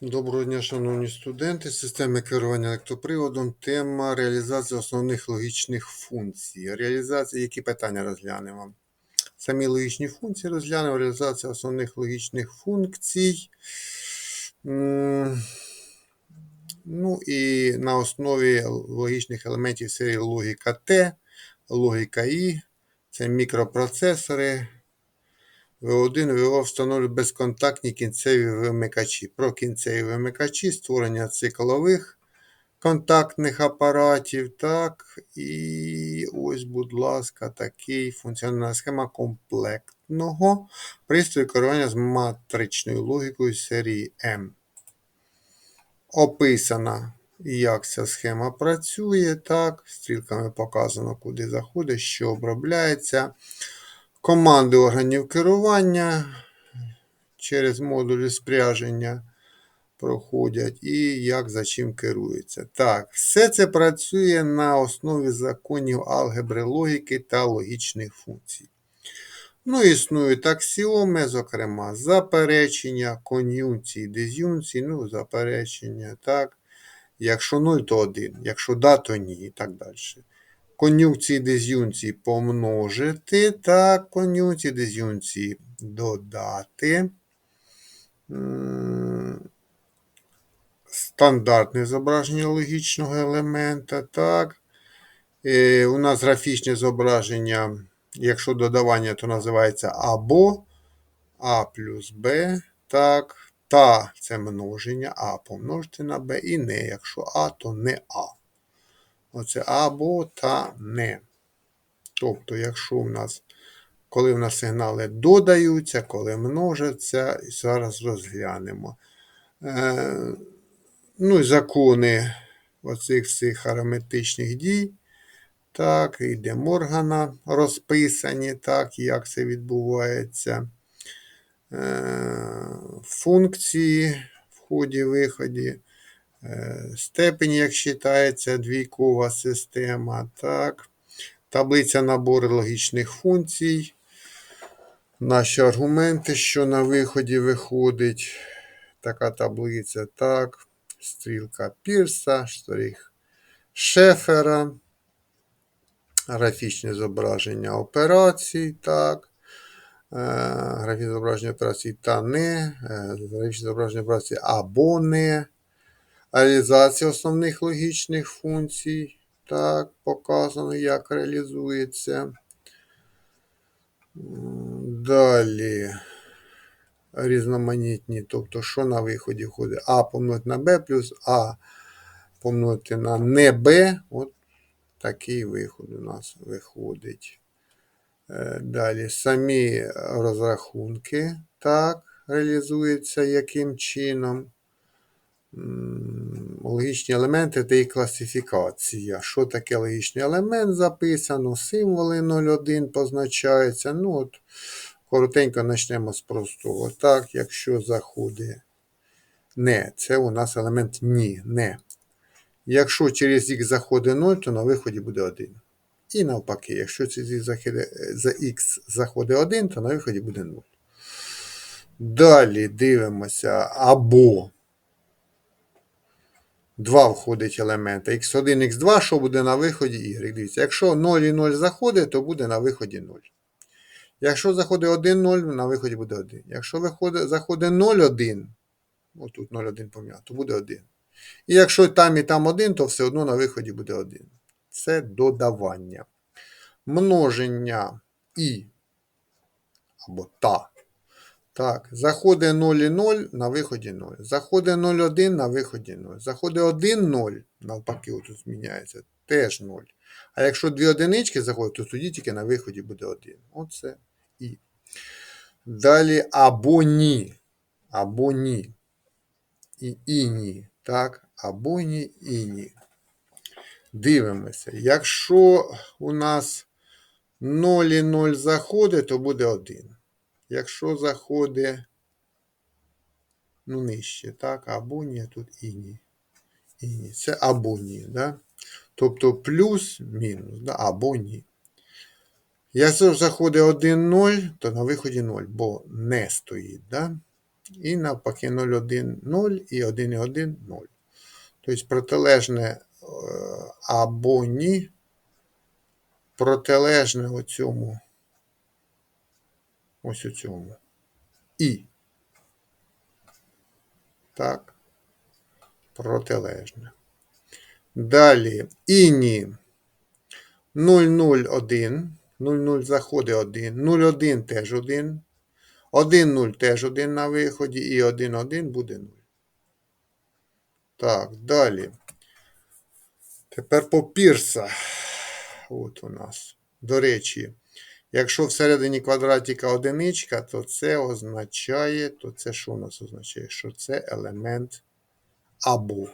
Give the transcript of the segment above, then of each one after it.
Доброго дня, шановні студенти. Системи керування електроприводом. Тема реалізації основних логічних функцій. Реалізація, які питання розглянемо? Самі логічні функції розглянемо. Реалізація основних логічних функцій. Ну і на основі логічних елементів серії логіка Т, логіка І, це мікропроцесори. В1 ВО встановлюють безконтактні кінцеві вимикачі. Про кінцеві вимикачі, створення циклових контактних апаратів. Так, і ось, будь ласка, такий функціональна схема комплектного пристрою керування з матричною логікою серії М. Описана, як ця схема працює. Так, стрілками показано, куди заходить, що обробляється команди органів керування через модулі спряження проходять і як за чим керується. Так, все це працює на основі законів алгебри логіки та логічних функцій. Ну, існують аксіоми, зокрема, заперечення, кон'юнції, диз'юнції, ну, заперечення, так. Якщо 0, то 1, якщо да, то ні, і так далі кон'юнкції диз'юнції помножити та кон'юнкції диз'юнції додати. Стандартне зображення логічного елемента. Так. Е, у нас графічне зображення, якщо додавання, то називається або А плюс Б. Так. Та це множення А помножити на Б і не. Якщо А, то не А. Оце або та не. Тобто, якщо в нас, коли в нас сигнали додаються, коли множаться, і зараз розглянемо. Е, ну і закони оцих всіх арифметичних дій. Так, і де Моргана розписані, так, як це відбувається. Е, функції в ході-виході. Е, Степень, як вважається, двійкова система. Так. Таблиця набору логічних функцій. Наші аргументи, що на виході виходить. Така таблиця. Так. Стрілка Пірса, штрих Шефера. Графічне зображення операцій. Так. Е, Графічне зображення операцій та не. Е, Графічне зображення операцій або не реалізація основних логічних функцій. Так, показано, як реалізується. Далі різноманітні, тобто, що на виході входить? А помножити на Б плюс А помножити на не Б. От такий виход у нас виходить. Е, Далі самі розрахунки так, реалізуються яким чином логічні елементи та їх класифікація. Що таке логічний елемент записано, символи 01 позначаються. Ну, от, Коротенько почнемо з простого. Так, якщо заходить не, це у нас елемент ні, не. Якщо через х заходить 0, то на виході буде 1. І навпаки, якщо за х заходить 1, то на виході буде 0. Далі дивимося або 2 входить елемента. X1, X2, що буде на виході Y. Дивіться, якщо 0 і 0 заходить, то буде на виході 0. Якщо заходить 1, 0, на виході буде 1. Якщо виходить, заходить 0, 1, отут 0, 1 поміняв, то буде 1. І якщо там і там 1, то все одно на виході буде 1. Це додавання. Множення і або та. Так, заходить 0 і 0, на виході 0. Заходить 0,1 на виході 0. Заходить 1 0, навпаки, отут зміняється, теж 0. А якщо дві одинички заходять, то тоді тільки на виході буде 1. Оце і. Далі або ні. Або ні. І і ні. Так, або ні і ні. Дивимося. Якщо у нас 0 і 0 заходить, то буде 1. Якщо заходить ну, нижче, так, або ні, тут і ні. І ні. Це або ні. Да? Тобто плюс-мінус, да? або ні. Якщо заходить 1 0, то на виході 0, бо не стоїть. Да? І навпаки 0,1 0 і 1,1 0. Тобто протилежне е, або ні, протилежне оцьому, ось у цьому. І. Так. Протилежне. Далі іні 001. 0,0 заходить 1. 0,1 теж 1. 1,0 теж 1 на виході. І 1,1 буде 0. Так, далі. Тепер по пірса. От у нас. До речі, якщо всередині квадратика одиничка, то це означає, то це що у нас означає? Що це елемент або.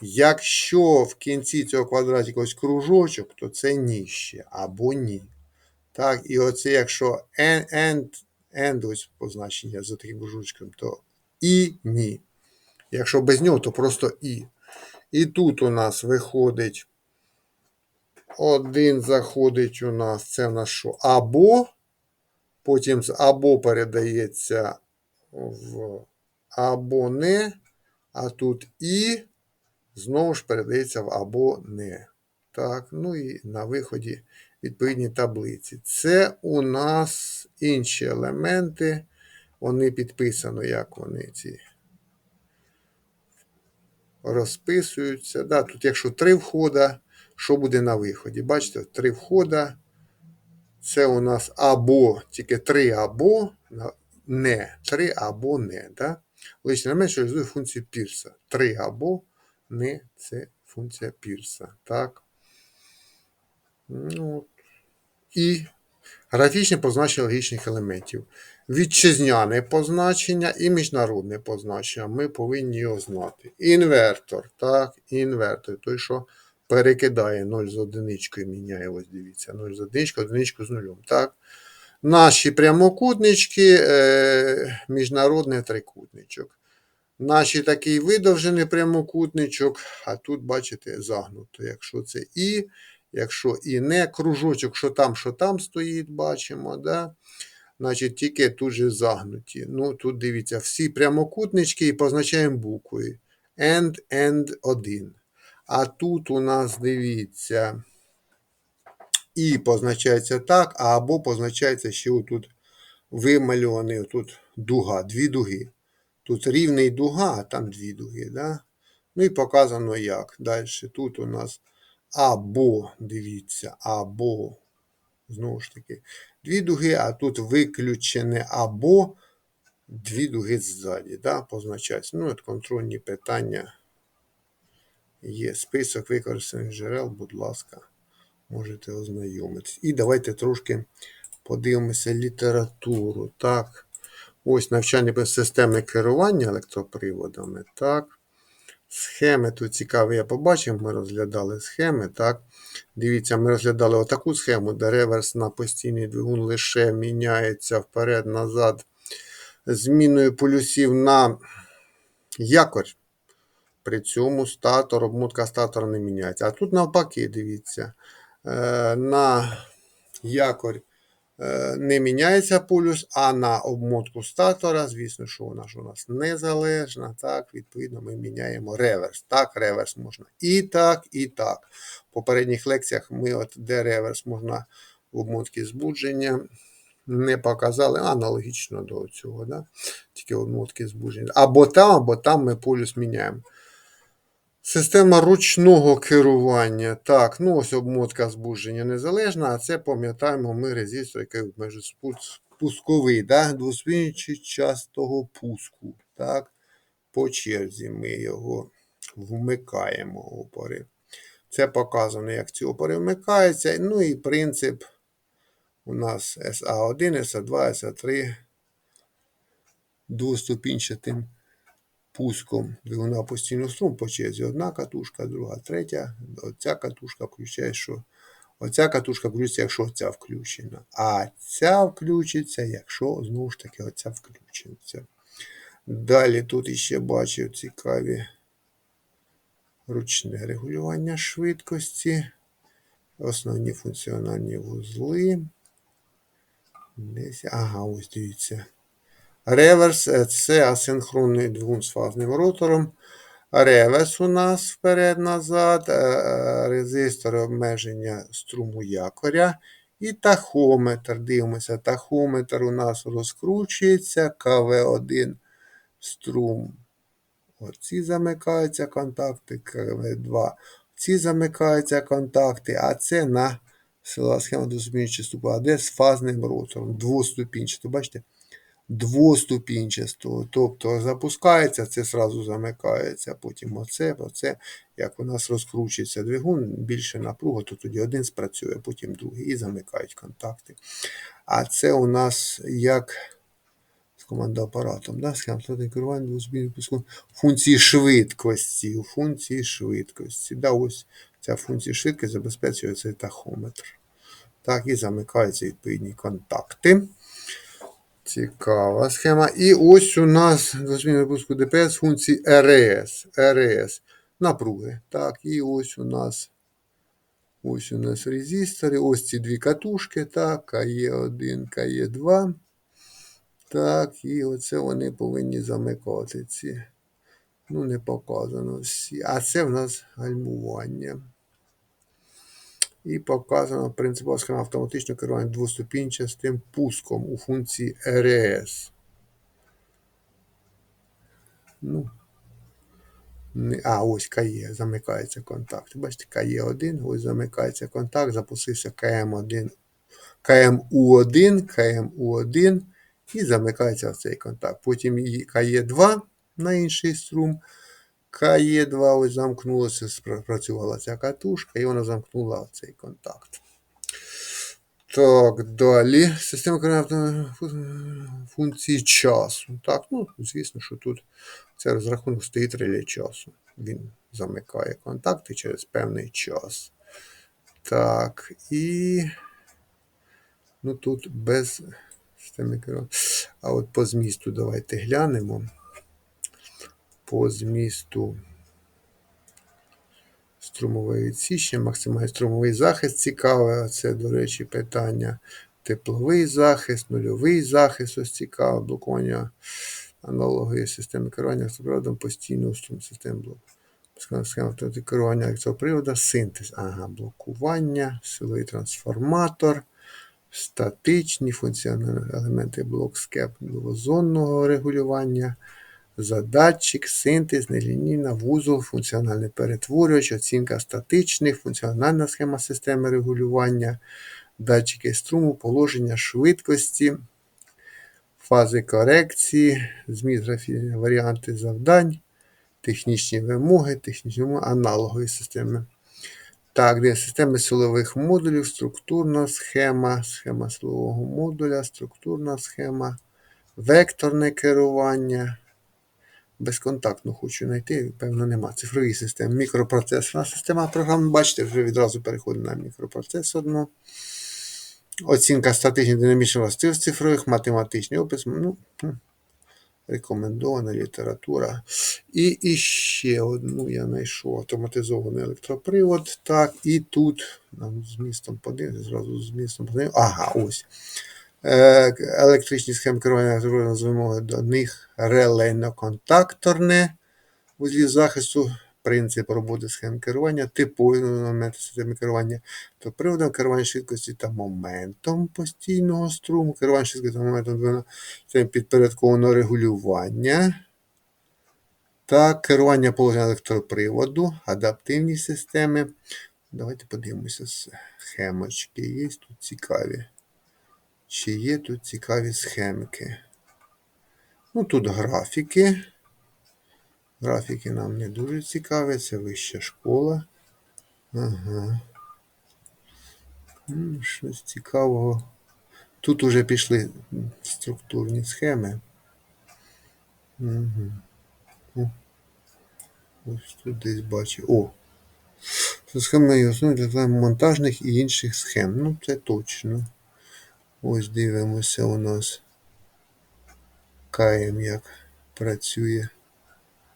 Якщо в кінці цього квадратика ось кружочок, то це ніще або ні. Так, і оце якщо end, end, end ось позначення за таким кружочком, то і ні. Якщо без нього, то просто і. І тут у нас виходить. Один заходить у нас, це в нас що? Або. Потім з або передається в або не. А тут і знову ж передається в або не. Так, ну і на виході відповідні таблиці. Це у нас інші елементи. Вони підписано, як вони ці розписуються. Да, Тут, якщо три входа, що буде на виході? Бачите, три входа. Це у нас або тільки три або не. Три або не. Да? Елемент, що реалізує функцію Пірса. Три або не це функція Пірса. Так. Ну, І графічне позначення логічних елементів. Вітчизняне позначення і міжнародне позначення. Ми повинні його знати. Інвертор. Так, інвертор. Той, що перекидає 0 з одиничкою, міняє, ось дивіться, 0 з одиничкою, одиничку з нулем. Так. Наші прямокутнички, е, міжнародний трикутничок. Наші такий видовжений прямокутничок, а тут, бачите, загнуто. Якщо це І, якщо і не кружочок, що там, що там стоїть, бачимо. да? Значить, тільки тут же загнуті. Ну, Тут дивіться, всі прямокутнички і позначаємо буквою. End, end 1. А тут у нас дивіться. І позначається так, або позначається, що тут вимальований тут дуга, дві дуги. Тут рівний дуга, а там дві дуги. Да? Ну і показано як. Далі тут у нас або, дивіться, або, знову ж таки, дві дуги, а тут виключене або дві дуги ззаді. Да? Позначається. Ну, от контрольні питання. Є список використаних джерел, будь ласка, можете ознайомитись. І давайте трошки подивимося літературу. Так. Ось навчання системи керування електроприводами. Так. Схеми тут цікаві, я побачив, ми розглядали схеми. так. Дивіться, ми розглядали отаку схему, де реверс на постійний двигун лише міняється вперед-назад зміною полюсів на якорь. При цьому статор, обмотка статора не міняється. А тут навпаки, дивіться, е, на якорь е, не міняється полюс, а на обмотку статора, звісно, що вона ж у нас незалежна. Так, Відповідно, ми міняємо реверс. Так, реверс можна і так, і так. В попередніх лекціях ми, от де реверс можна в обмотці збудження. Не показали аналогічно до цього, да? тільки обмотки збудження. Або там, або там ми полюс міняємо. Система ручного керування. Так, ну ось обмотка збудження незалежна, а це пам'ятаємо ми резистор, який обмежує пусковий, да? двоспінчастого пуску. Так? По черзі ми його вмикаємо опори. Це показано, як ці опори вмикаються. Ну і принцип у нас SA1, SA2, SA3 двоступінчатим пуском двигуна постійного струму по черзі. Одна катушка, друга, третя. Оця катушка включає, що оця катушка включиться, якщо оця включена. А ця включиться, якщо знову ж таки оця включиться. Далі тут іще бачив цікаві ручне регулювання швидкості. Основні функціональні вузли. Десь, ага, ось дивіться. Реверс це асинхронний двигун з фазним ротором. Реверс у нас вперед-назад, е, е, резистор обмеження струму якоря. І тахометр. Дивимося, тахометр у нас розкручується, КВ1 струм. Оці замикаються контакти, КВ2. Ці замикаються контакти, а це на сила схема двоступінчасту ступа, де з фазним ротором. Двоступінчасту. Бачите? Двоступінчасту. Тобто запускається, це зразу замикається. Потім оце, оце. Як у нас розкручується двигун, більше напруга, то тоді один спрацює, потім другий і замикають контакти. А це у нас як з командоапаратом. Да? Керування функції швидкості. Функції швидкості. Да, ось ця функція швидкості забезпечує цей тахометр. Так, і замикаються відповідні контакти. Цікава схема. І ось у нас двозмінний випуску ДПС функції РС. РС. Напруги. Так, і ось у нас ось у нас резистори. Ось ці дві катушки. Так, КЕ1, КЕ2. Так, і оце вони повинні замикати ці. Ну, не показано всі. А це в нас гальмування. І показано принципова схема автоматичного керування двоступінчастим пуском у функції РС. Ну, а, ось КЕ, замикається контакт. Бачите, КЕ1, ось замикається контакт, запустився КМ1, КМУ1, КМУ1 і замикається цей контакт. Потім КЕ2 на інший струм. КЕ2 ось замкнулося, спрацювала ця катушка, і вона замкнула цей контакт. Так, далі. Система керування функції часу. Так, ну, звісно, що тут цей розрахунок стоїть реле часу. Він замикає контакти через певний час. Так, і ну тут без системи керування. А от по змісту давайте глянемо. По змісту струмової відсічення, максимальний струмовий захист цікаве. Це, до речі, питання. Тепловий захист, нульовий захист, ось цікаве, блокування аналогії системи керування електроприводом постійного струм системи блоку. Схема керування електропривода, синтез, ага, блокування, силовий трансформатор, статичні функціональні елементи блок скеп двозонного регулювання задатчик, синтез, нелінійна, вузол, функціональний перетворювач, оцінка статичних, функціональна схема системи регулювання, датчики струму, положення швидкості, фази корекції, зміст варіанти завдань, технічні вимоги, технічні вимоги, аналогові системи. Так, де системи силових модулів, структурна схема, схема силового модуля, структурна схема, векторне керування. Безконтактну хочу знайти, певно, нема. Цифрові системи. Мікропроцесорна система програм. Бачите, вже відразу переходимо на мікропроцесорну. Оцінка статичних динамічних властивостей цифрових, математичний опис. Ну, Рекомендована література. І, і ще одну я знайшов автоматизований електропривод. Так, і тут нам з містом подивимося, зразу з містом подивимося. Ага, ось. Е, електричні схеми керування з вимоги до них релейно-контакторне вузлі захисту, принцип роботи схем керування, типові моменти системи керування, то приводом керування швидкості та моментом постійного струму, керування швидкості та моментом підпорядкованого регулювання. та керування положення електроприводу, адаптивні системи. Давайте подивимося, схемочки є тут цікаві. Чи є тут цікаві схемки? Ну, тут графіки. Графіки нам не дуже цікаві, це вища школа. Ага. Щось цікавого. Тут уже пішли структурні схеми. Угу. Ось тут десь бачу. О! І основи для монтажних і інших схем. Ну, це точно. Ось дивимося у нас каєм як працює.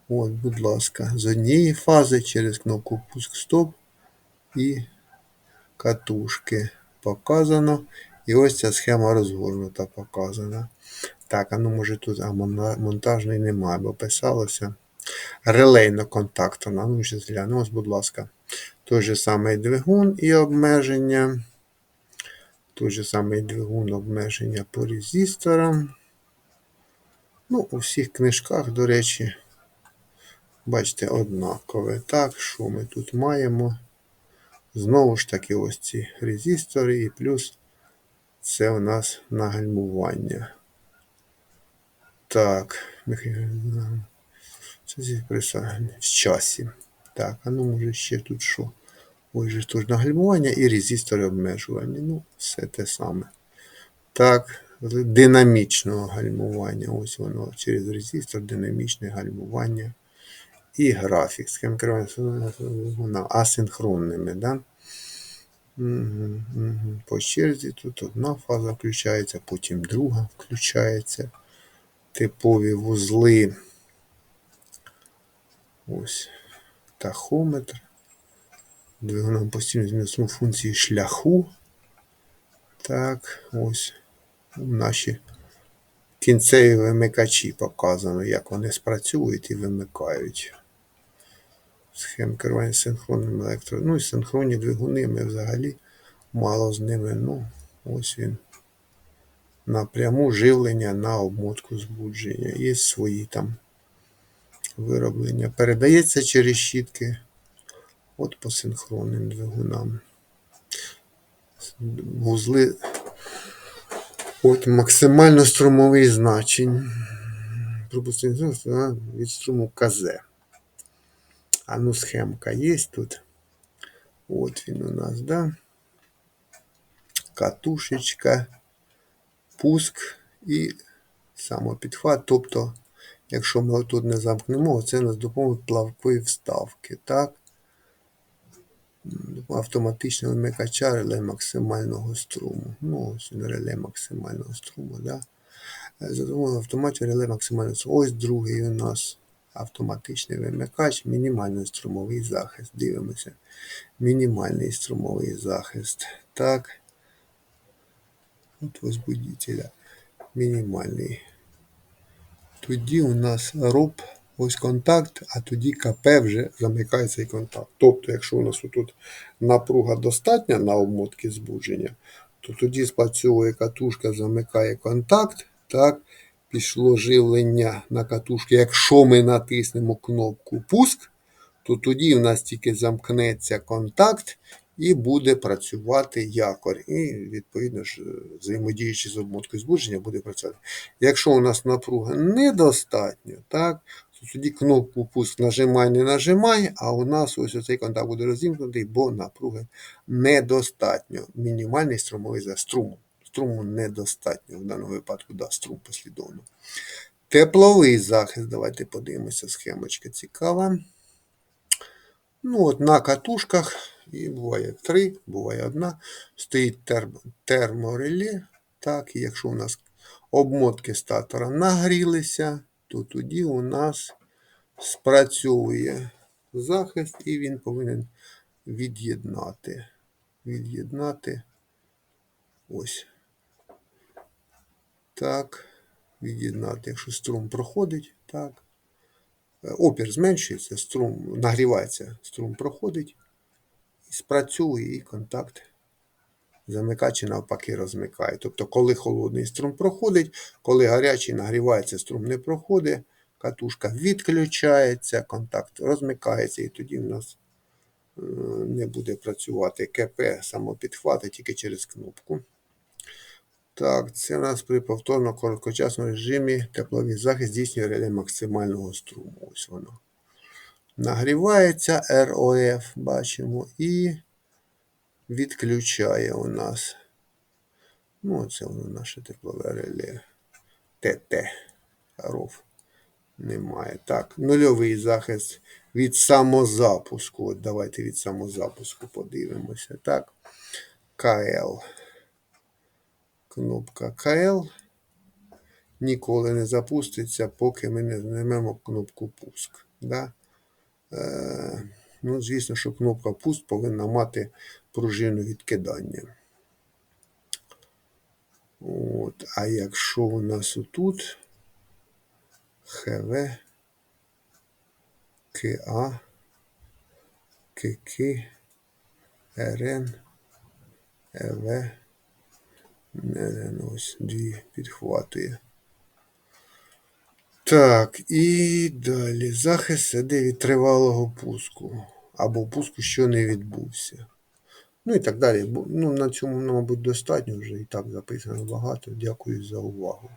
От, будь ласка, з однієї фази через кнопку пуск стоп і катушки показано. І ось ця схема розгорнута показана. Так, а ну може тут а, монтажний немає, бо писалося. Релейно контактна. Ну, згляну, ось, будь ласка. Той же самий двигун і обмеження. Той же самий двигун обмеження по резисторам. Ну, у всіх книжках, до речі, бачите, однакове. Так, що ми тут маємо? Знову ж таки, ось ці резистори, і плюс це у нас нагальмування. Так, це зі в часі. Так, а ну може ще тут що? Ось же тут нагальмування і резистори обмежування. Ну, все те саме. Так, динамічного гальмування. Ось воно через резистор, динамічне гальмування. І графік. Керування вона асинхронними. Да? По черзі тут одна фаза включається, потім друга включається. Типові вузли. Ось тахометр. Двигуном постійно змінюємо функції шляху. Так, ось наші кінцеві вимикачі показано, як вони спрацьовують і вимикають. Схем керування синхронним електро. Ну і синхронні двигуни ми взагалі мало з ними. Ну, ось він. Напряму живлення на обмотку збудження. Є свої там вироблення. Передається через щітки. От по синхронним двигунам. Вузли от максимально струмовий значень. Пропустимо від струму КЗ. А ну схемка є тут. От він у нас, да? Катушечка, пуск і самопідхват. Тобто, якщо ми тут не замкнемо, це нас допоможе плавкої вставки. так? Автоматичного вмикача реле максимального струму. Ну, ось реле максимального струму. Да? За допомогою автоматів реле максимального струму. Ось другий у нас автоматичний вимикач, мінімальний струмовий захист. Дивимося. Мінімальний струмовий захист. Так. От возбудителя. Мінімальний. Тоді у нас роб, ось контакт, а тоді КП вже замикає цей контакт. Тобто, якщо у нас тут напруга достатня на обмотки збудження, то тоді спрацьовує катушка, замикає контакт. так, Пішло живлення на катушки. Якщо ми натиснемо кнопку пуск, то тоді у нас тільки замкнеться контакт і буде працювати якорь. І, відповідно ж, взаємодіючи з обмоткою збудження, буде працювати. Якщо у нас напруга недостатньо, так, тоді кнопку пуск нажимай, не нажимай, а у нас ось оцей контакт буде розімкнутий, бо напруги недостатньо. Мінімальний струмовий за струму. Струму недостатньо. В даному випадку, да, струм послідовно. Тепловий захист. Давайте подивимося, схемочка цікава. Ну, от На катушках, і буває три, буває одна, стоїть терм, термореле. Так, і якщо у нас обмотки статора нагрілися, то тоді у нас спрацьовує захист і він повинен від'єднати. Від'єднати ось. Так, від'єднати, якщо струм проходить, так. Опір зменшується, струм нагрівається, струм проходить, і спрацює і контакт замикач і навпаки розмикає. Тобто, коли холодний струм проходить, коли гарячий нагрівається, струм не проходить, катушка відключається, контакт розмикається, і тоді в нас е, не буде працювати КП самопідхвати тільки через кнопку. Так, це у нас при повторно короткочасному режимі тепловий захист здійснює реле максимального струму. Ось воно. Нагрівається ROF, бачимо, і відключає у нас. Ну, це воно наше теплове реле. ТТ. ROF. Немає. Так, нульовий захист від самозапуску. От Давайте від самозапуску подивимося. Так. КЛ кнопка КЛ ніколи не запуститься, поки ми не знімемо кнопку пуск. Да? Е, ну, Звісно, що кнопка пуск повинна мати пружину відкидання. От, а якщо у нас отут ХВ, КА, КК, РН, ЕВ, НРН, ось дві підхватує. Так, і далі захист іде від тривалого пуску. Або пуску, що не відбувся. Ну і так далі. Ну, на цьому, мабуть, достатньо вже і так записано багато. Дякую за увагу.